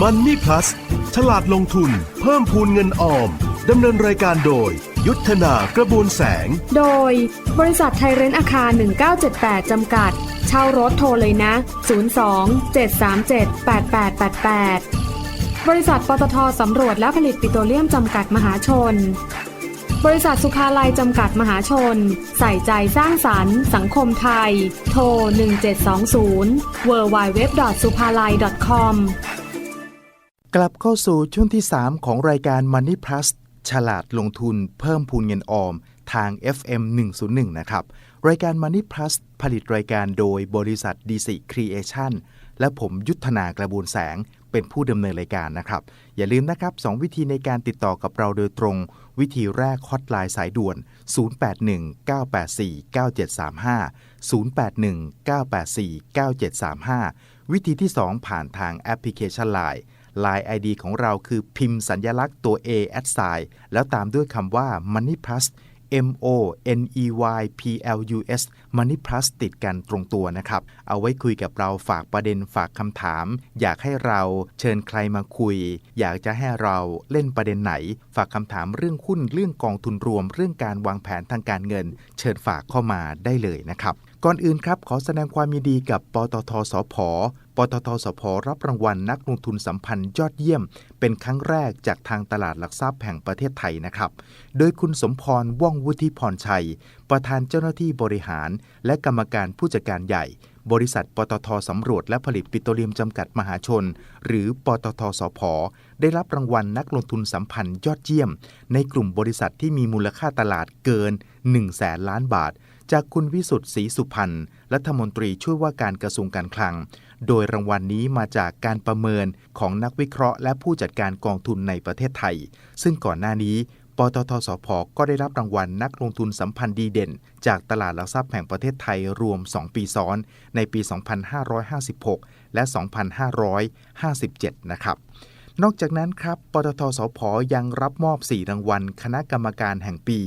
Money Plus ฉลาดลงทุน เพิ่มพูนเงินออม ดำเนินรายการโดย ยุทธนากระบวนแสง โดย บริษัทไทยเรนอาคาร 1978 จำกัด เช่ารถโทรเลยนะ 02 737 8888 บริษัทปตทสำรวจและผลิตปิโตรเลียมจำกัดมหาชน บริษัทสุขาลัยจำกัดมหาชน ใส่ใจสร้างสรรค์ สังคมไทย โทร 1720 w w w s u p a l a i .com กลับเข้าสู่ช่วงที่ 3 ของรายการ Money Plus ฉลาดลงทุนเพิ่มพูนเงินออม ทาง FM 101 นะครับ รายการ Money Plus ผลิตรายการโดยบริษัท DC Creation และผมยุทธนากระบวนแสงเป็นผู้ดำเนินรายการนะครับ อย่าลืมนะครับ 2 วิธีในการติดต่อกับเราโดยตรง วิธีแรกฮอตไลน์สายด่วน 0819849735 0819849735 วิธีที่ 2 ผ่านทางแอปพลิเคชัน Line Line ID ของเราคือพิมพ์สัญญลักษณ์ตัว A แอดไซแล้วตามด้วยคำว่า Money Plus M O N E Y P L U S Money Plus ติดกันตรงตัวนะครับ เอาไว้คุยกับเราฝากประเด็นฝากคำถาม อยากให้เราเชิญใครมาคุย อยากจะให้เราเล่นประเด็นไหน ฝากคำถามเรื่องหุ้นเรื่องกองทุนรวม เรื่องการวางแผนทางการเงิน เชิญฝากเข้ามาได้เลยนะครับ ก่อนอื่นครับ ขอแสดงความยินดีกับปตทสพปตทสพรับรางวัลนักลงทุนสัมพันธ์ยอดเยี่ยม เป็นครั้งแรกจากทางตลาดหลักทรัพย์แห่งประเทศไทยนะครับ โดยคุณสมพรว่องวุฒิพรชัย ประธานเจ้าหน้าที่บริหาร และกรรมการผู้จัดการใหญ่ บริษัท ปตทสำรวจและผลิตปิโตรเลียมจำกัดมหาชน หรือปตทสพได้รับรางวัลนักลงทุนสัมพันธ์ยอดเยี่ยม ในกลุ่มบริษัทที่มีมูลค่าตลาดเกิน1แสนล้านบาท จากคุณวิสุทธ์ศรีสุพรรณรัฐมนตรีช่วยว่าการกระทรวงการคลัง โดยรางวัลนนี้มาจากการประเมินของนักวิเคราะห์ และผู้จัดการกองทุนในประเทศไทย ซึ่งก่อนหน้านี้ปตทสพก็ได้รับรางวัลนักลงทุนสัมพันธ์ดีเด่น จากตลาดหลักทรัพย์แห่งประเทศไทยรวม 2 ปีซ้อน ในปี 2556 และ 2557 นะครับ นอกจากนั้นครับ ปตทสพยังรับมอบ 4 รางวัล คณะกรรมการแห่งปี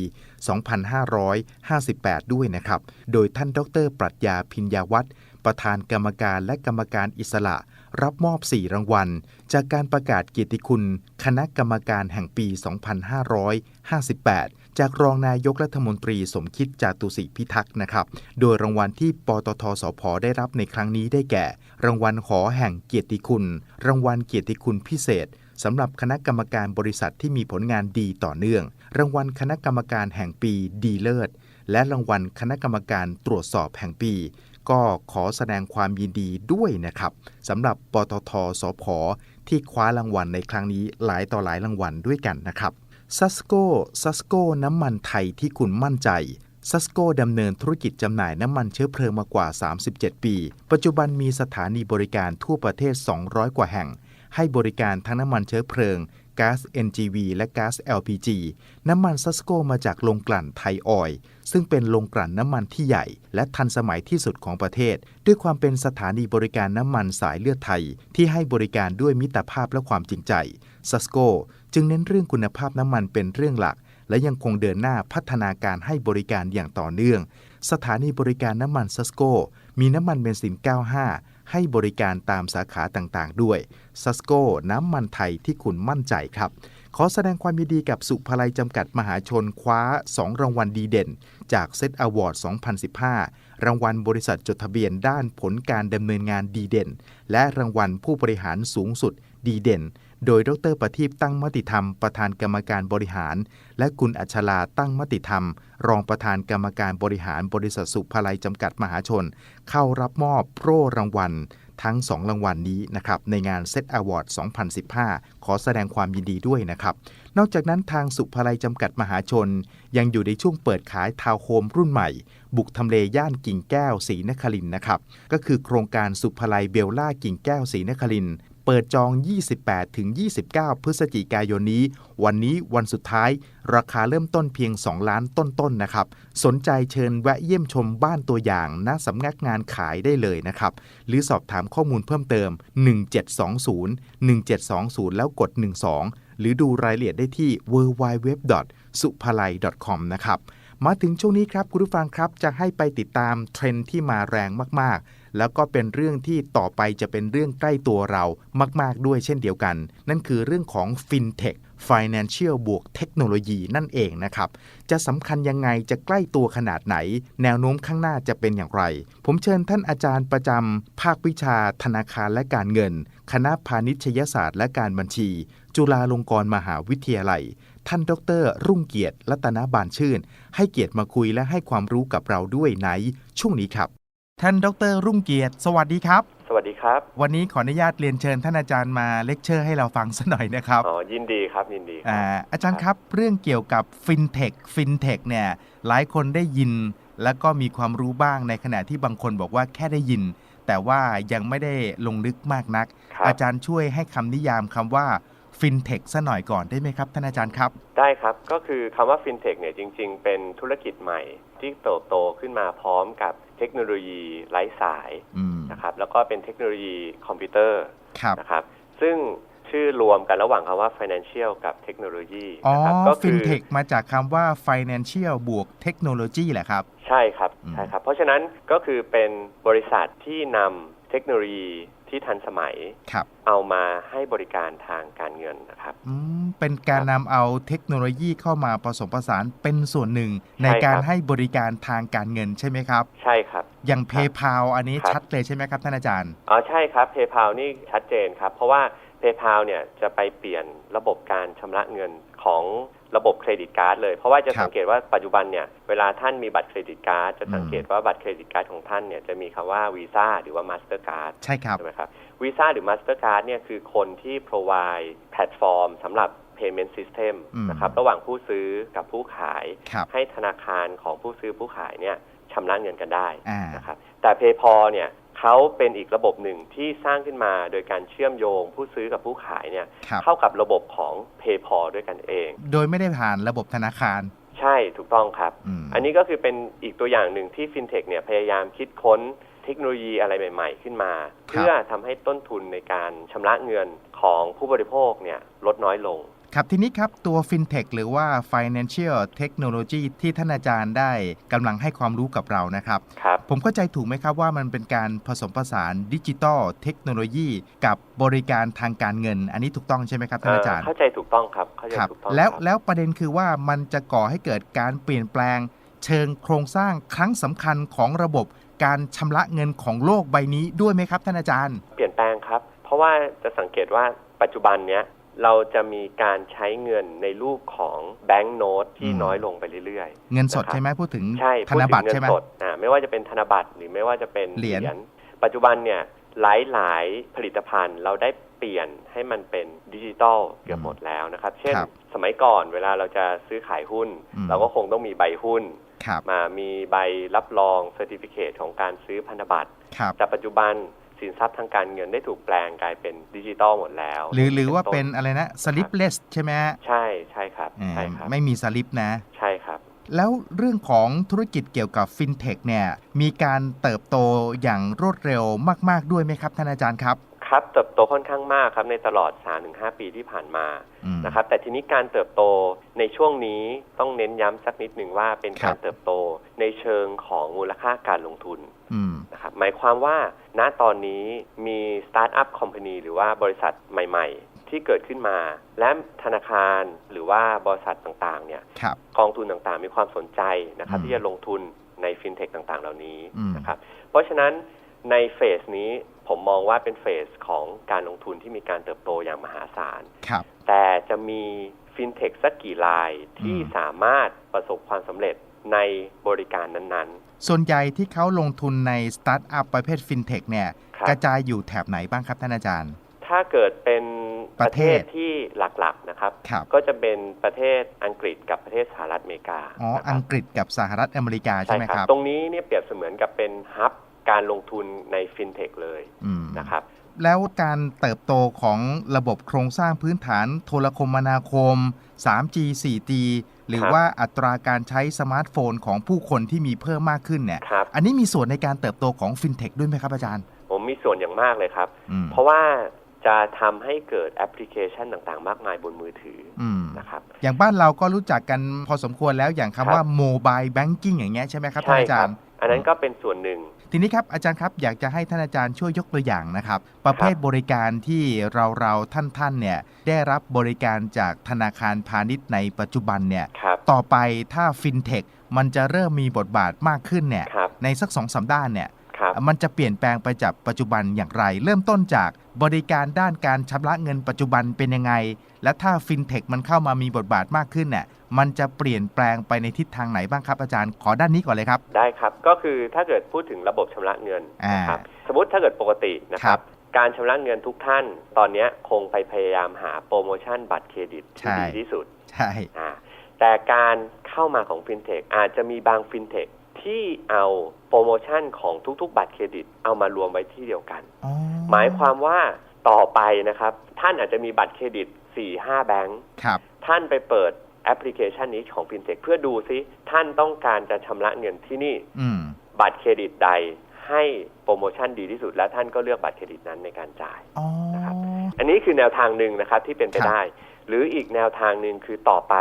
2558 ด้วยนะครับ โดยท่านดร ปรัชญาพิญญาวัฒน์ประธานกรรมการและกรรมการอิสระ รับมอบ 4 รางวัล จากการประกาศเกียรติคุณ คณะกรรมการแห่งปี 2558จากรองนายกรัฐมนตรีสมคิดจาตุศรีพิทักษ์นะครับ โดยรางวัลที่ปตทสพได้รับในครั้งนี้ได้แก่ รางวัลขอแห่งเกียรติคุณ รางวัลเกียรติคุณพิเศษ สำหรับคณะกรรมการบริษัทที่มีผลงานดีต่อเนื่อง รางวัลคณะกรรมการแห่งปีดีเลิศ และรางวัลคณะกรรมการตรวจสอบแห่งปี ก็ขอแสดงความยินดีด้วยนะครับสำหรับปตทสพที่คว้ารางวัลในครั้งนี้หลายต่อหลายรางวัลด้วยกันนะครับซัสโกซัสโกน้ำมันไทยที่คุณมั่นใจซัสโกดำเนินธุรกิจจำหน่ายน้ำมันเชื้อเพลิงมากว่า 37 ปี ปัจจุบันมีสถานีบริการทั่วประเทศ 200 กว่าแห่ง ให้บริการทั้งน้ำมันเชื้อเพลิงก๊าซ NGV และก๊าซ LPG น้ำมันซัสโกมาจากโรงกลั่นไทยออยซึ่งเป็นโรงกลั่นน้ำมันที่ใหญ่ และทันสมัยที่สุดของประเทศ ด้วยความเป็นสถานีบริการน้ำมันสายเลือดไทย ที่ให้บริการด้วยมิตรภาพและความจริงใจซัสโกจึงเน้นเรื่องคุณภาพน้ำมันเป็นเรื่องหลัก และยังคงเดินหน้าพัฒนาการให้บริการอย่างต่อเนื่อง สถานีบริการน้ำมันซัสโกมีน้ำมันเบนซิน 95 ให้บริการตามสาขาต่างๆ ด้วยซัสโกน้ำมันไทยที่คุณมั่นใจครับ ขอแสดงความยินดีกับสุภาลัยจำกัดมหาชนคว้า 2 รางวัลดีเด่น จากเซตอวอร์ด 2015 รางวัลบริษัทจดทะเบียนด้านผลการดำเนินงานดีเด่น และรางวัลผู้บริหารสูงสุดดีเด่น โดยดรประทีปตั้งมติธรรม ประธานกรรมการบริหาร และคุณอัชลาตั้งมติธรรม รองประธานกรรมการบริหารบริษัทสุภาลัยจำกัดมหาชน เข้ารับมอบโปรรางวัล ทั้ง 2 รางวัลนนี้นะครับในงานเซตอวอร์ด 2015 ขอแสดงความยินดีด้วยนะครับ นอกจากนั้นทางสุภาลัยจำกัดมหาชน ยังอยู่ในช่วงเปิดขายทาวน์โฮมรุ่นใหม่ บุกทำเลย่านกิ่งแก้วศรีนครินนะครับก็คือโครงการสุภาลัยเบลล่ากิ่งแก้วศรีนคริน เปิดจอง 28-29 พฤศจิกายนนี้ วันนี้วันสุดท้าย ราคาเริ่มต้นเพียง 2 ล้านต้นๆนนะครับ สนใจเชิญแวะเยี่ยมชมบ้านตัวอย่างณสำนักงานขายได้เลยนะครับ หรือสอบถามข้อมูลเพิ่มเติม 1720 1720 แล้วกด 12 หรือดูรายละเอียดได้ที่ www. supalai. com นะครับ มาถึงช่วงนี้ครับคุณผู้ฟังครับจะให้ไปติดตามเทรนด์ที่มาแรงมากๆ แล้วก็เป็นเรื่องที่ต่อไปจะเป็นเรื่องใกล้ตัวเรามาก ๆ ด้วยเช่นเดียวกัน นั่นคือเรื่องของ FinTech Financial บวกเทคโนโลยีนั่นเองนะครับ จะสำคัญยังไงจะใกล้ตัวขนาดไหน แนวโน้มข้างหน้าจะเป็นอย่างไร ผมเชิญท่านอาจารย์ประจำภาควิชาธนาคารและการเงิน คณะพาณิชยศาสตร์และการบัญชี จุฬาลงกรณ์มหาวิทยาลัย ท่านดร รุ่งเกียรติรัตนบานชื่น ให้เกียรติมาคุยและให้ความรู้กับเราด้วยในช่วงนี้ครับ ท่านดร รุ่งเกียรติ สวัสดีครับ สวัสดีครับ วันนี้ขออนุญาตเรียนเชิญท่านอาจารย์มาเลคเชอร์ให้เราฟังสักหน่อยนะครับ อ๋อ ยินดีครับ ยินดีคอารับอาจารย์ครับ เรื่องเกี่ยวกับฟินเทค ฟินเทคเนี่ย หลายคนได้ยิน แล้วก็มีความรู้บ้างในขณะที่บางคนบอกว่าแค่ได้ยิน แต่ว่ายังไม่ได้ลงลึกมากนัก ครับ อาจารย์ช่วยให้คำนิยามคำว่าฟินเทคซะหน่อยก่อนได้ไหมครับ ท่านอาจารย์ครับ ได้ครับ ก็คือคำว่าฟินเทคเนี่ยจริง ๆ เป็นธุรกิจใหม่ที่เติบโตขึ้นมาพร้อมกับ เทคโนโลยีไร้สายอืมนะครับ แล้วก็เป็นเทคโนโลยีคอมพิวเตอร์ครับนะครับ ซึ่งชื่อรวมกันระหว่างคำว่า financial กับเทคโนโลยีอ๋อนะครับก็ฟิคืนอเทคมาจากคำว่า financial บวกเทคโนโลยีแหละครับ ใช่ครับอืมใช่ครับ เพราะฉะนั้นก็คือเป็นบริษัทที่นำเทคโนโลยีที่ทันสมัยครับเอามาให้บริการทางการเงินนะครับ อืม เป็นการนำเอาเทคโนโลยีเข้ามาผสมผสานเป็นส่วนหนึ่ง ในการครับให้บริการทางการเงินใช่ไหมครับ ใช่ครับ อย่างครับ PayPal อันนี้ครับชัดเลยใช่ไหมครับท่านอาจารย์อ๋อใช่ครับ PayPal นี่ชัดเจนครับ เพราะว่า PayPal เนี่ยจะไปเปลี่ยนระบบการชำระเงินของ ระบบเครดิตการ์ดเลย เพราะว่าจะครับสังเกตว่าปัจจุบันเนี่ยเวลาท่านมีบัตรเครดิตการ์ดจะสังเกตว่าบัตรเครดิตการ์ดของท่านเนี่ยจะมีคำว่า Visa หรือว่า Mastercard ใช่ครับใช่ไหมครับ Visa หรือ Mastercard เนี่ยคือคนที่ provide แพลตฟอร์มสำหรับ payment system อืมนะครับระหว่างผู้ซื้อกับผู้ขายครับให้ธนาคารของผู้ซื้อผู้ขายเนี่ยชำระเงินกันได้อ่านะครับแต่ PayPal เนี่ย เขาเป็นอีกระบบหนึ่งที่สร้างขึ้นมาโดยการเชื่อมโยงผู้ซื้อกับผู้ขายเนี่ยครับ เข้ากับระบบของ PayPal ด้วยกันเอง โดยไม่ได้ผ่านระบบธนาคารใช่ถูกต้องครับอืมอันนี้ก็คือเป็นอีกตัวอย่างหนึ่งที่ FinTech เนี่ยพยายามคิดค้นเทคโนโลยีอะไรใหม่ ๆ ขึ้นมาเพื่อทำให้ต้นทุนในการชำระเงินของผู้บริโภคเนี่ยลดน้อยลง ครับทีนี้ครับตัว FinTech หรือว่า Financial Technology ที่ท่านอาจารย์ได้กำลังให้ความรู้กับเรานะครับ ครับผมเข้าใจถูกไหมครับว่ามันเป็นการผสมผสานดิจิตอลเทคโนโลยีกับบริการทางการเงิน อันนี้ถูกต้องใช่ไหมครับท่านอาจารย์ เข้าใจถูกต้องครับเข้าใจครับถูกต้องแล้วครับแล้วประเด็นคือว่ามันจะก่อให้เกิดการเปลี่ยนแปลง เชิงโครงสร้างครั้งสำคัญของระบบการชำระเงินของโลกใบนี้ด้วยไหมครับท่านอาจารย์ เปลี่ยนแปลงครับ เพราะว่าจะสังเกตว่าปัจจุบันเนี้ย เราจะมีการใช้เงินในรูปของแบงก์โนตที่อืม น้อยลงไปเรื่อยเงินสดนะครับ ใช่ไหมพูดถึงๆใช่ธนบัตรพูดถึงใช่ไหมเงินสดอ่าไม่ว่าจะเป็นธนบัตรหรือไม่ว่าจะเป็นเหรียญ ปัจจุบันเนี่ยหลายหลายๆผลิตภัณฑ์เราได้เปลี่ยนให้มันเป็นดิจิตอลเกือบหมดแล้วนะครับ เช่น ครับสมัยก่อนเวลาเราจะซื้อขายหุ้น อืม เราก็คงต้องมีใบหุ้น ครับมามีใบรับรองเซอร์ติฟิเคตของการซื้อพันธบัตร ครับ แต่ปัจจุบัน สินทรัพย์ทางการเงินได้ถูกแปลงกลายเป็นดิจิตอลหมดแล้ว หรือหรือว่าต้เป็นอะไรนะ slipless ใช่ไหมฮะใช่ใช่ครับอ่าใช่ครับ ไม่มีสลิปนะ ใช่ครับ แล้วเรื่องของธุรกิจเกี่ยวกับฟินเทคเนี่ยมีการเติบโตอย่างรวดเร็วมาก ๆ ด้วยไหมครับท่านอาจารย์ครับ ครับเติบโตค่อนข้างมากครับในตลอด 3-5 ปีที่ผ่านมาอืมนะครับ แต่ทีนี้การเติบโตในช่วงนี้ต้องเน้นย้ำสักนิดหนึ่งว่าเป็นครัการบเติบโตในเชิงของมูลค่าการลงทุนอืมนะครับหมายความว่าณตอนนี้มีสตาร์ทอัพคอมพานีหรือว่าบริษัทใหม่ ๆ ที่เกิดขึ้นมา และธนาคารหรือว่าบริษัทต่างๆ เนี่ยครับกองทุนต่างๆ มีความสนใจนะครับอืมที่จะลงทุนในฟินเทคต่างๆ เหล่านี้อืมนะครับ เพราะฉะนั้น ในเฟสนี้ผมมองว่าเป็นเฟสของการลงทุนที่มีการเติบโตอย่างมหาศาล ครับ แต่จะมีฟินเทคสักกี่รายที่อืมสามารถประสบความสำเร็จในบริการนั้นส่วนใหญ่ที่เขาลงทุนในสตาร์ทอัพประเภทฟินเทคเนี่ยครับ กระจายอยู่แถบไหนบ้างครับท่านอาจารย์ ๆ ถ้าเกิดเป็นปประระเทเทศศที่หลักๆนะครับ ครับ ก็จะเป็นประเทศอังกฤษกับประเทศสหรัฐอเมริกาอ๋อ นะคอัรับงกฤษกับสหรัฐอเมริกาใช่ไหมครับ ตรงนี้เนี่ยเปรียบเสมือนกับเป็นฮับ การลงทุนในฟินเทคเลยอืมนะครับ แล้วการเติบโตของระบบโครงสร้างพื้นฐานโทรคมนาคม 3G 4G หรือครับว่าอัตราการใช้สมาร์ทโฟนของผู้คนที่มีเพิ่มมากขึ้นเนี่ยครับอันนี้มีส่วนในการเติบโตของฟินเทคด้วยไหมครับอาจารย์ ผมมีส่วนอย่างมากเลยครับอืมเพราะว่าจะทำให้เกิดแอปพลิเคชันต่างๆ มากมายบนมือถืออืมนะครับ อย่างบ้านเราก็รู้จักกันพอสมควรแล้วอย่างครัคำบว่าโมบายแบงกิ้งอย่างเงี้ยใช่ไหมครับท่าใช่นอาคจารัรบย์ อันนั้นก็เป็นส่วนหนึ่ง ทีนี้ครับอาจารย์ครับอยากจะให้ท่านอาจารย์ช่วยยกตัวอย่างนะครับ ประเภทบริการที่เราเราท่านท่านๆเนี่ยได้รับบริการจากธนาคารพาณิชย์ในปัจจุบันเนี่ยครับต่อไปถ้าฟินเทคมันจะเริ่มมีบทบาทมากขึ้นเนี่ยครับในสักสองสามด้านเนี่ยครับมันจะเปลี่ยนแปลงไปจากปัจจุบันอย่างไร เริ่มต้นจากบริการด้านการชำระเงินปัจจุบันเป็นยังไง และถ้าฟินเทคมันเข้ามามีบทบาทมากขึ้นเนี่ย มันจะเปลี่ยนแปลงไปในทิศทางไหนบ้างครับอาจารย์ขอด้านนี้ก่อนเลยครับ ได้ครับ ก็คือถ้าเกิดพูดถึงระบบชำระเงินอ่านะครับสมมติถ้าเกิดปกตินะคครัรับบการชำระเงินทุกท่าน ตอนเนี้ยคงไปพยายามหาโปรโมชั่นบัตรเครดิตที่ใช่ดีที่สุดใช่อ่าแต่การเข้ามาของฟินเทคอาจจะมีบางฟินเทคที่เอาโปรโมชั่นของทุกๆ บัตรเครดิตเอามารวมไว้ที่เดียวกันอ๋อหมายความว่าต่อไปนะครับ ท่านอาจจะมีบัตรเครดิต4-5แบงค์ครับท่านไปเปิด แอปพลิเคชันนี้ของฟินเทคเพื่อดูซิท่านต้องการจะชำระเงินที่นี่อืมบัตรเครดิตใดให้โปรโมชั่นดีที่สุด และท่านก็เลือกบัตรเครดิตนั้นในการจ่ายอ๋อนะครับอันนี้คือแนวทางหนึ่งนะครับที่เป็นไปครับได้ หรืออีกแนวทางหนึ่งคือต่อไป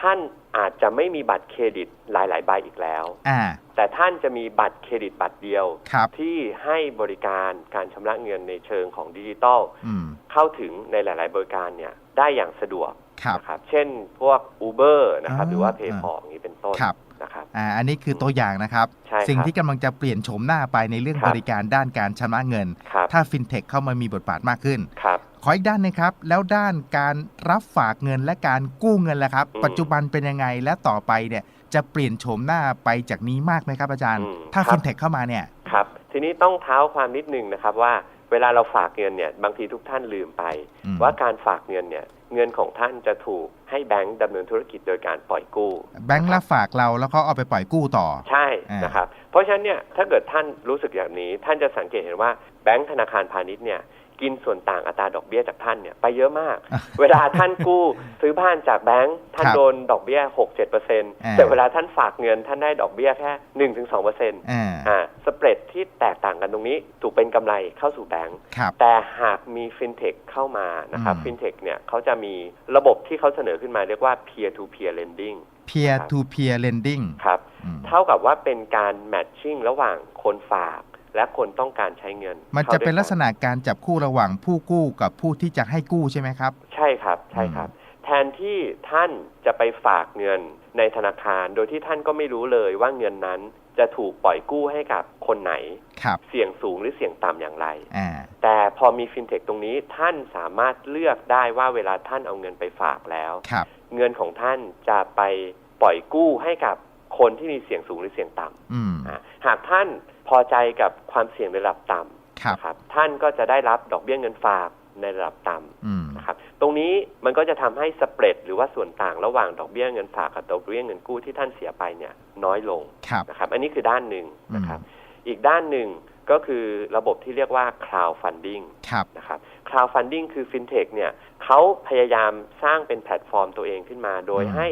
ท่านอาจจะไม่มีบัตรเครดิตหลาย ๆ ใบอีกแล้วอ่าแต่ท่านจะมีบัตรเครดิตบัตรเดียวครับที่ให้บริการการชำระเงินในเชิงของดิจิตอลอืมเข้าถึงในหลาย ๆ บริการเนี่ยได้อย่างสะดวก ครับนะครับเช่นพวก Uber นะครับอ่าหรือว่า PayPal อย่างนี้เป็นต้นครับนะครับอ่าอันนี้คือตัวอย่างนะครับ ใช่ครับสิ่งที่กำลังจะเปลี่ยนโฉมหน้าไปในเรื่องครับบริการด้านการชำระเงิน ครับ ถ้าฟินเทคเข้ามามีบทบาทมากขึ้น ครับ ขออีกด้านหนึงครับ แล้วด้านการรับฝากเงินและการกู้เงินล่ะครับ อืมปัจจุบันเป็นยังไงและต่อไปเนี่ยจะเปลี่ยนโฉมหน้าไปจากนี้มากไหมครับอาจารย์ อืมถ้าครับ ฟินเทคเข้ามาเนี่ย ครับทีนี้ต้องเท้าความนิดนึงนะครับว่าเวลาเราฝากเงินเนี่ยบางทีทุกท่านลืมไป อืม ว่าการฝากเงินเนี่ย เงินของท่านจะถูกให้แบงก์ดำเนินธุรกิจโดยการปล่อยกู้ แบงค์รับฝากเราแล้วก็เอาไปปล่อยกู้ต่อ ใช่อ่านนะครับ เพราะฉะนั้นเนี่ยถ้าเกิดท่านรู้สึกอย่างนี้ ท่านจะสังเกตเห็นว่าแบงก์ธนาคารพาณิชย์เนี่ย กินส่วนต่างอัตราดอกเบี้ยจากท่านเนี่ยไปเยอะมาก เวลาท่านกู้ซื้อบ้านจากแบงก์ท่านครับโดนดอกเบี้ยหกเจ็ดเปอร์เซ็นต์อ่าแต่เวลาท่านฝากเงินท่านได้ดอกเบี้ยแค่หนึ่งถึงสองเปอร์เซ็นต์อ่าอ่าสเปรดที่แตกต่างกันตรงนี้ถูกเป็นกำไรเข้าสู่แบงก์ครับแต่หากมีฟินเทคเข้ามานะครับอืมฟินเทคเนี่ยเขาจะมีระบบที่เขาเสนอขึ้นมาเรียกว่า peer to peer lending peer to peer lending ครับอืมเท่ากับว่าเป็นการแมทชิ่งระหว่างคนฝาก และคนต้องการใช้เงิน มันจะข้าด้วยเป็นลักษณะการจับคู่ระหว่างผู้กู้กับผู้ที่จะให้กู้ใช่ไหมครับ ใช่ครับใช่ครับ แทนที่ท่านจะไปฝากเงินในธนาคาร โดยที่ท่านก็ไม่รู้เลยว่าเงินนั้นจะถูกปล่อยกู้ให้กับคนไหนครับเสี่ยงสูงหรือเสี่ยงต่ำอย่างไรอ่าแต่พอมีฟินเทคตรงนี้ท่านสามารถเลือกได้ว่าเวลาท่านเอาเงินไปฝากแล้วครับเงินของท่านจะไปปล่อยกู้ให้กับคนที่มีเสี่ยงสูงหรือเสี่ยงต่อืมำอะหากท่าน พอใจกับความเสี่ยงในระดับต่ครับำนะครับท่านก็จะได้รับดอกเบี้ยเงินฝากในระดับต่ำอืมนะครับตรงนี้มันก็จะทำให้สเปรดหรือว่าส่วนต่างระหว่างดอกเบี้ยเงินฝากกับดอกเบี้ยเงินกู้ที่ท่านเสียไปเนี่ยน้อยลงครับนะครับ อันนี้คือด้านหนึ่งนะครับอืมอีกด้านหนึ่งก็คือระบบที่เรียกว่า cloud funding ครับนะครับ cloud funding คือ fintech เนี่ยเขาพยายามสร้างเป็นแพลตฟอร์มตัวเองขึ้นมา โดยอืมให้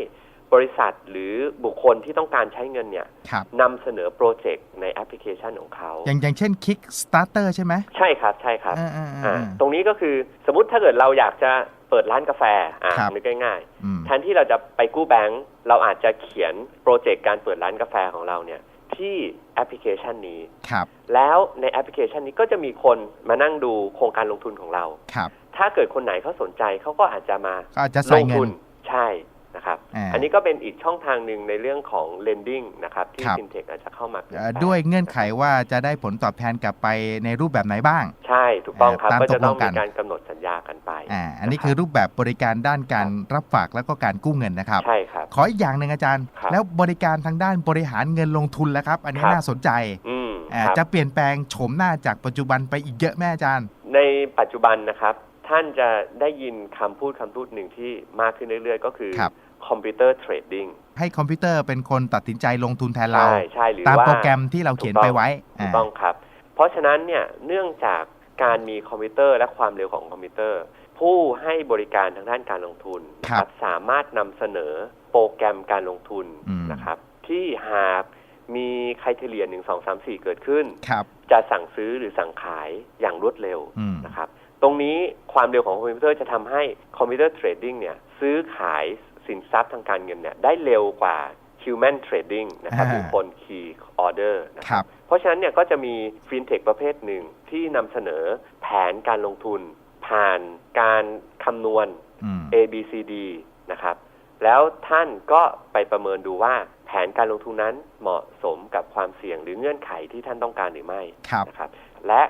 บริษัทหรือบุคคลที่ต้องการใช้เงินเนี่ยครับนำเสนอโปรเจกต์ในแอปพลิเคชันของเขา อย่างอย่างเช่น Kickstarter ใช่ไหมใช่ครับใช่ครับอ่าอ่าอ่าอ่าตรงนี้ก็คือสมมติถ้าเกิดเราอยากจะเปิดร้านกาแฟอ่าครับนึกง่ายๆอืมแทนที่เราจะไปกู้แบงก์เราอาจจะเขียนโปรเจกต์การเปิดร้านกาแฟของเราเนี่ยที่แอปพลิเคชันนี้ครับแล้วในแอปพลิเคชันนี้ก็จะมีคนมานั่งดูโครงการลงทุนของเราครับถ้าเกิดคนไหนเขาสนใจเขาก็อาจจะมาก็อาจจะลใส่งเงิทุนนใช่ นะครับอ่าอันนี้ก็เป็นอีกช่องทางหนึ่งในเรื่องของ lending นะครับ ที่ครับ fintech อาจจะเข้ามาเปลี่ยนเอ่อแปลงด้วยเงื่อนไขว่าจะได้ผลตอบแทนกลับไปในรูปแบบไหนบ้าง ใช่ถูกต้องครับ ตามก็จะต้องตกลงกัมีน การกำหนดสัญญากันไปอ่าอันนี้ะคือรับรูปแบบบริการด้านการรับฝากแล้วก็การกู้เงินนะครับ ใช่ครับ ขออีกอย่างหนึ่งอาจารย์ ครับแล้วบริการทางด้านบริหารเงินลงทุนแล้วครับ อันนี้ครับ น่าสนใจอืมอ่าครับ จะเปลี่ยนแปลงโฉมหน้าจากปัจจุบันไปอีกเยอะแม่อาจารย์ ในปัจจุบันนะครับ ท่านจะได้ยินคำพูดคำพูดหนึ่งที่มากขึ้นเรื่อยๆ ก็คือ ครับ คอมพิวเตอร์เทรดดิ้งให้คอมพิวเตอร์เป็นคนตัดสินใจลงทุนแทนเรา ใช่ใช่หรือตามว่าโปรแกรมที่เราเขียนไปไว้ถูกอ่าต้องครับ เพราะฉะนั้นเนี่ยเนื่องจากการมีคอมพิวเตอร์และความเร็วของคอมพิวเตอร์ ผู้ให้บริการทางด้านการลงทุนนะครับสามารถนำเสนอโปรแกรมการลงทุนอืมนะครับ ที่หากมีใครเทเลียหนึ่งสองสามสี่เกิดขึ้นครับจะสั่งซื้อหรือสั่งขายอย่างรวดเร็วอืมนะครับ ตรงนี้ความเร็วของคอมพิวเตอร์จะทำให้คอมพิวเตอร์เทรดดิ้งเนี่ยซื้อขาย สินทรัพย์ทางการเงินเนี่ยได้เร็วกว่า human trading นะครับอ่าหรือคน key order นะคครัรับบเพราะฉะนั้นเนี่ยก็จะมีฟินเทคประเภทหนึ่งที่นำเสนอแผนการลงทุน ผ่านการคำนวณอืม A B C D นะครับแล้วท่านก็ไปประเมินดูว่าแผนการลงทุนนั้นเหมาะสมกับความเสี่ยงหรือเงื่อนไขที่ท่านต้องการหรือไม่ครับนะครับ และ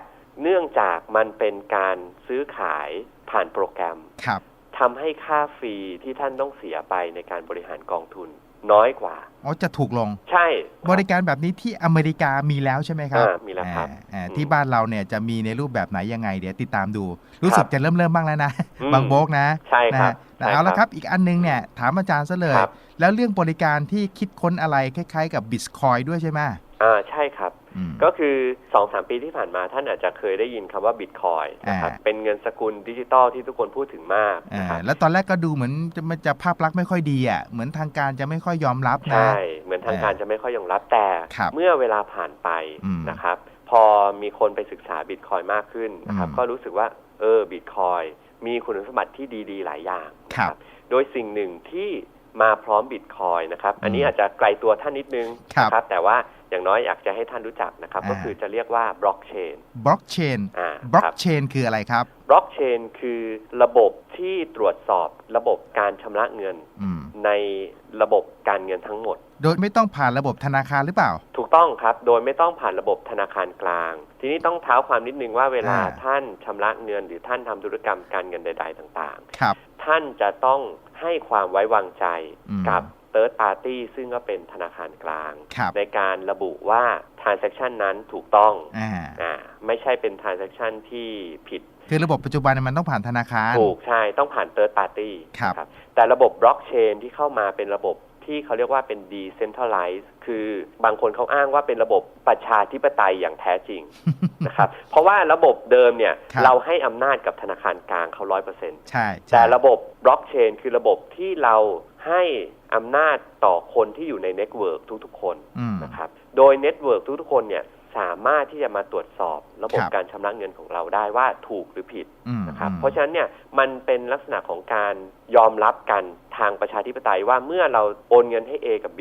เนื่องจากมันเป็นการซื้อขายผ่านโปรแกรมครับ ทำให้ค่าฟรีที่ท่านต้องเสียไปในการบริหารกองทุนน้อยกว่า อ๋อ จะถูกลง ใช่คบริการแบบนี้ที่อเมริกามีแล้วใช่ไหมครับอ่ามีแล้วครับอ่าอ่าอืมที่บ้านเราเนี่ยจะมีในรูปแบบไหนยังไงเดี๋ยวติดตามดู รู้สึกจะเริ่มเริ่มบ้างแล้วนะอืมบางโบกนะ ใช่ครับนะใช่เอาละครับครับ อีกอันนึงเนี่ยถามอาจารย์ซะเลยครับแล้วเรื่องบริการที่คิดค้นอะไรคล้ายๆ กับบิตคอยด้วยใช่ไหมอ่า ใช่ครับอืม ก็คือ2อสปีที่ผ่านมาท่านอาจจะเคยได้ยินคำว่าบิตคอยนะครับอ่าเป็นเงินสกุลดิจิตอลที่ทุกคนพูดถึงมากอ่านะครับแล้วตอนแรกก็ดูเหมือนจะมันจะภาพลักษณ์ไม่ค่อยดีอะเหมือนทางการจะไม่ค่อยยอมรับนะใช่เหมือนทางการจะไม่ค่อยยอมรับแต่ครับเมื่อเวลาผ่านไปอืมนะครับ พอมีคนไปศึกษาบิตคอยมากขึ้นนะครับอืมก็รู้สึกว่าเออบิตคอยมีคุณสมบัติที่ดี ๆ หลายอย่างนะคครัรับบโดยสิ่งหนึ่งที่ มาพร้อมบิตคอยนะครับอันนี้อืมอาจจะไกลตัวท่านนิดนึงครับนะครับแต่ว่าอย่างน้อยอยากจะให้ท่านรู้จักนะครับอ่าก็คือจะเรียกว่าบล็อกเชนบล็อกเชนอ่าบล็อกครับเชนคืออะไรครับบล็อกเชนคือระบบที่ตรวจสอบระบบการชำระเงินอืมในระบบการเงินทั้งหมด โดยไม่ต้องผ่านระบบธนาคารหรือเปล่า ถูกต้องครับ โดยไม่ต้องผ่านระบบธนาคารกลาง ทีนี้ต้องเท้าความนิดนึงว่าเวลาอ่าท่านชำระเงิน หรือท่านทำธุรกรรมการเงินใด ๆ ต่างครับๆ ท่านจะต้องให้ความไว้วางใจอืมกับ third party ซึ่งก็เป็นธนาคารกลางครับในการระบุว่า transaction นั้นถูกต้องอ่าอ่าไม่ใช่เป็น transaction ที่ผิด คือระบบปัจจุบันมันต้องผ่านธนาคาร ถูกใช่ต้องผ่าน third party ครับนะแต่ระบบบล็อกเชนที่เข้ามาเป็นระบบที่เขาเรียกว่าเป็น decentralized คือบางคนเขาอ้างว่าเป็นระบบประชาธิปไตยอย่างแท้จริงนะครับ เพราะว่าระบบเดิมเนี่ยครับเราให้อำนาจกับธนาคารกลางเขาร้อยเปอร์เซ็นต์ใช่ใช่แต่ระบบบล็อกเชนคือระบบที่เราให้อำนาจต่อคนที่อยู่ในเน็ตเวิร์กทุกๆ คนอืม นะครับ โดยเน็ตเวิร์กทุกๆ คนเนี่ยสามารถที่จะมาตรวจสอบระบบครับ การชำระเงินของเราได้ว่าถูกหรือผิด อืมนะครับ อืม เพราะฉะนั้นเนี่ยมันเป็นลักษณะของการยอมรับกัน ทางประชาธิปไตยว่าเมื่อเราโอนเงินให้ A กับ B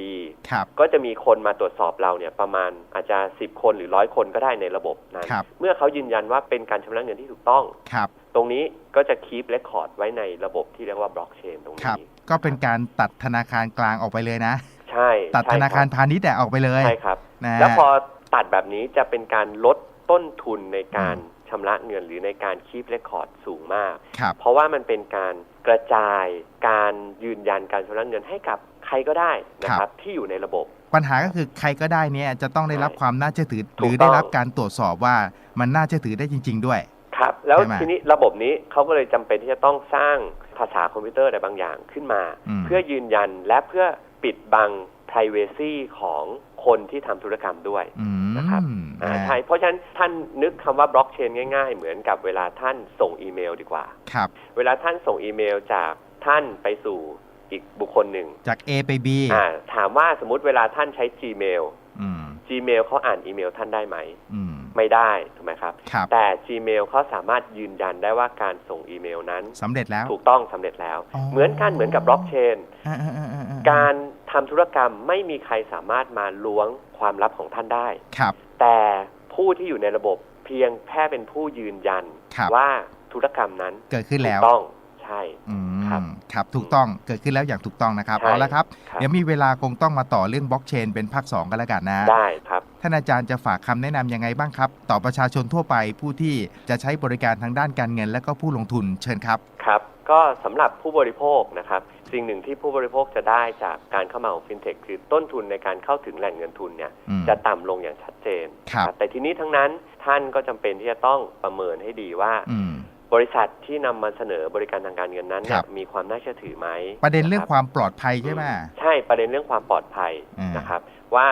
ครับ ก็จะมีคนมาตรวจสอบเราเนี่ยประมาณอาจจะ 10 คนหรือร้อยคนก็ได้ในระบบนั้น ครับ เมื่อเขายืนยันว่าเป็นการชำระเงินที่ถูกต้อง ครับ ตรงนี้ก็จะคีปเรคคอร์ดไว้ในระบบที่เรียกว่าบล็อกเชนตรงครับ นี้ก็เป็นการตัดธนาคารกลางออกไปเลยนะ ใช่ตัดใช่ธนาคารบพาณิชย์แต่ออกไปเลยใช่ครับ นะฮะ แล้วพอตัดแบบนี้จะเป็นการลดต้นทุนในการอืมชำระเงินหรือในการคีปเรคคอร์ดสูงมาก ครับ เพราะว่ามันเป็นการ กระจายการยืนยันการชำระเงินให้กับใครก็ได้นะครับที่อยู่ในระบบ ปัญหาก็คือใครก็ได้เนี่ยจะต้องได้รับใช่ความน่าเชื่อถือถูหกรือต้องได้รับการตรวจสอบว่ามันน่าเชื่อถือได้จริง ๆ ด้วย ครับ แล้วใช่ไหมทีนี้ระบบนี้เขาก็เลยจำเป็นที่จะต้องสร้างภาษาคอมพิวเตอร์อะไรบางอย่างขึ้นมาอืมเพื่อยืนยันและเพื่อปิดบัง p r i เวซีของ คนที่ทำธุรกรรมด้วยอืมนะครับอ่าอ่าใช่เพราะฉะนั้นท่านนึกคำว่าบล็อกเชนง่ายๆ เหมือนกับเวลาท่านส่งอีเมลดีกว่าครับ เวลาท่านส่งอีเมลจากท่านไปสู่อีกบุคคลหนึ่ง จาก A ไป B อ่าถามว่าสมมติเวลาท่านใช้ Gmail อืม Gmail เขาอ่านอีเมลท่านได้ไหมอืมไม่ได้ถูกไหมครับครับแต่ Gmail เขาสามารถยืนยันได้ว่าการส่งอีเมลนั้นสำเร็จแล้วถูกต้องสำเร็จแล้วอ๋อเหมือนกันเหมือนกับบล็อกเชนอ่าอ่าอ่าอ่าอ่าการ ทำธุรกรรมไม่มีใครสามารถมาล้วงความลับของท่านได้ครับ แต่ผู้ที่อยู่ในระบบเพียงแค่เป็นผู้ยืนยันครับว่าธุรกรรมนั้นเกิดขึ้นถูแล้กวต้องใช่อืมครับครับถูกต้องเกิดขึ้นแล้วอย่างถูกต้องนะครับใช่เอาละครับครับ เดี๋ยวมีเวลาคงต้องมาต่อเรื่องบล็อกเชนเป็นภาค2กันแล้วกันนะ ได้ครับ ท่านอาจารย์จะฝากคำแนะนำยังไงบ้างครับ ต่อประชาชนทั่วไปผู้ที่จะใช้บริการทางด้านการเงิน และก็ผู้ลงทุนเชิญครับครับ ก็สำหรับผู้บริโภคนะครับ สิ่งหนึ่งที่ผู้บริโภคจะได้จากการเข้ามาของฟินเทคคือต้นทุนในการเข้าถึงแหล่งเงินทุนเนี่ยอืมจะต่ำลงอย่างชัดเจนครับแต่ทีนี้ทั้งนั้นท่านก็จำเป็นที่จะต้องประเมินให้ดีว่าอืมบริษัทที่นำมาเสนอบริการทางการเงินนั้นเนี่ครัยบมีความน่าเชื่อถือไหมประเด็นเรื่องคบความปลอดภัยใช่ไหมใช่ประเด็นเรื่องความปลอดภัยอ่านนะครับ ว่า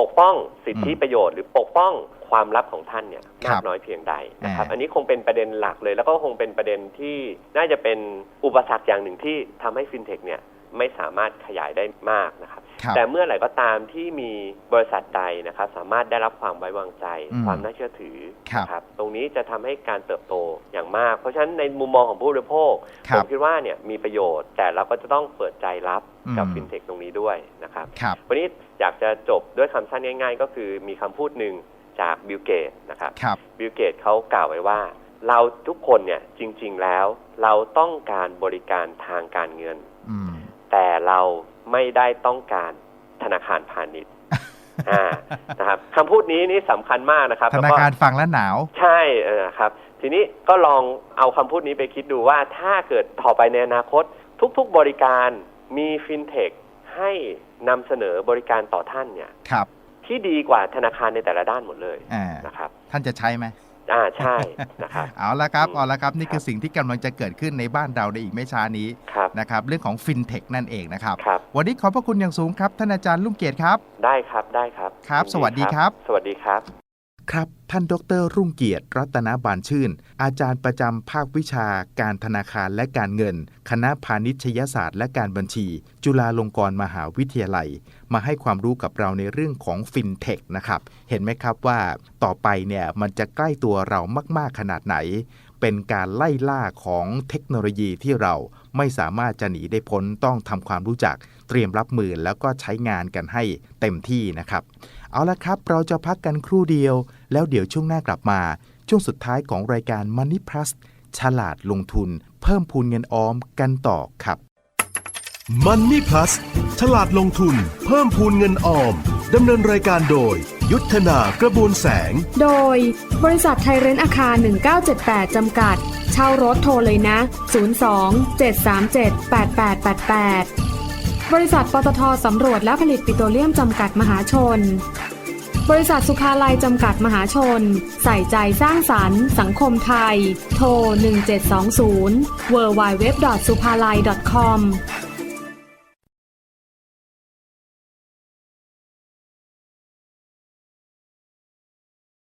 ปกป้องสิทธิอืมประโยชน์หรือปกป้อง ความลับของท่านเนี่ยครัมาบกน้อยเพียงใดนะครับอ่าอันนี้คงเป็นประเด็นหลักเลย แล้วก็คงเป็นประเด็นที่น่าจะเป็นอุปสรรคอย่างหนึ่งที่ทำให้ฟินเทคเนี่ยไม่สามารถขยายได้มากนะครับครับ แต่เมื่อไหร่ก็ตามที่มีบริษัทใดนะครับ สามารถได้รับความไว้วางใจอืมความน่าเชื่อถือครับนะครับตรงนี้จะทำให้การเติบโตอย่างมาก เพราะฉะนั้นในมุมมองของผู้บริโภคครัผบมคิดว่าเนี่ยมีประโยชน์ แต่เราก็จะต้องเปิดใจรับกับอืมฟินเทคตรงนี้ด้วยนะครับครับ วันนี้อยากจะจบด้วยคำสั้นง่าย ๆ ก็คือมีคำพูดหนึ่ง จากบิลเกตนะครับครับ บิลเกตเขากล่าวไว้ว่า เราทุกคนเนี่ยจริง ๆแล้ว เราต้องการบริการทางการเงิน อืม แต่เราไม่ได้ต้องการธนาคารพาณิชย์อ่านะครับคำพูดนี้นี่สำคัญมากนะครับธแล้วนาก็ คารฟังแล้วหนาว ใช่เออครับ ทีนี้ก็ลองเอาคำพูดนี้ไปคิดดูว่าถ้าเกิดต่อไปในอนาคต ทุกๆบริการมีฟินเทคให้นำเสนอบริการต่อท่านเนี่ย ครับ ที่ดีกว่าธนาคารในแต่ละด้านหมดเลยอ่านะครับ ท่านจะใช้ไหมอ่าใช่นะครับเอาละครับอืมเอาละครับนี่ครับคือสิ่งที่กำลังจะเกิดขึ้นในบ้านเราในอีกไม่ช้านี้ครับนะครับเรื่องของฟินเทคนั่นเองนะครับครับ วันนี้ขอบพระคุณอย่างสูงครับท่านอาจารย์ลุ่มเกียรติครับ ได้ครับได้ครับครับยินสวัสดีครับ สวัสดีครับ ครับท่านดร รุ่งเกียรติรัตนบานชื่น อาจารย์ประจำภาควิชาการธนาคารและการเงิน คณะพาณิชยศาสตร์และการบัญชี จุฬาลงกรณ์มหาวิทยาลัย มาให้ความรู้กับเราในเรื่องของฟินเทคนะครับเห็นไหมครับว่าต่อไปเนี่ยมันจะใกล้ตัวเรามาก ๆ ขนาดไหน เป็นการไล่ล่าของเทคโนโลยีที่เราไม่สามารถจะหนีได้พ้นต้องทำความรู้จักเตรียมรับมือแล้วก็ใช้งานกันให้เต็มที่นะครับ เอาละครับเราจะพักกันครู่เดียว แล้วเดี๋ยวช่วงหน้ากลับมา ช่วงสุดท้ายของรายการ Money Plus ฉลาดลงทุน เพิ่มพูนเงินออมกันต่อครับ Money Plus ฉลาดลงทุน เพิ่มพูนเงินออม ดำเนินรายการโดย ยุทธนากระบวนแสง โดย บริษัทไทยเรนอาคาร 1978 จำกัด เช่ารถโทรเลยนะ 02 737 8888 บริษัทปตทสำรวจและผลิตปิโตรเลียมจำกัดมหาชน บริษัทสุภาลัยจำกัดมหาชน ใส่ใจสร้างสรรค์ สังคมไทย โทร 1720 w w w s u p a l a i c o m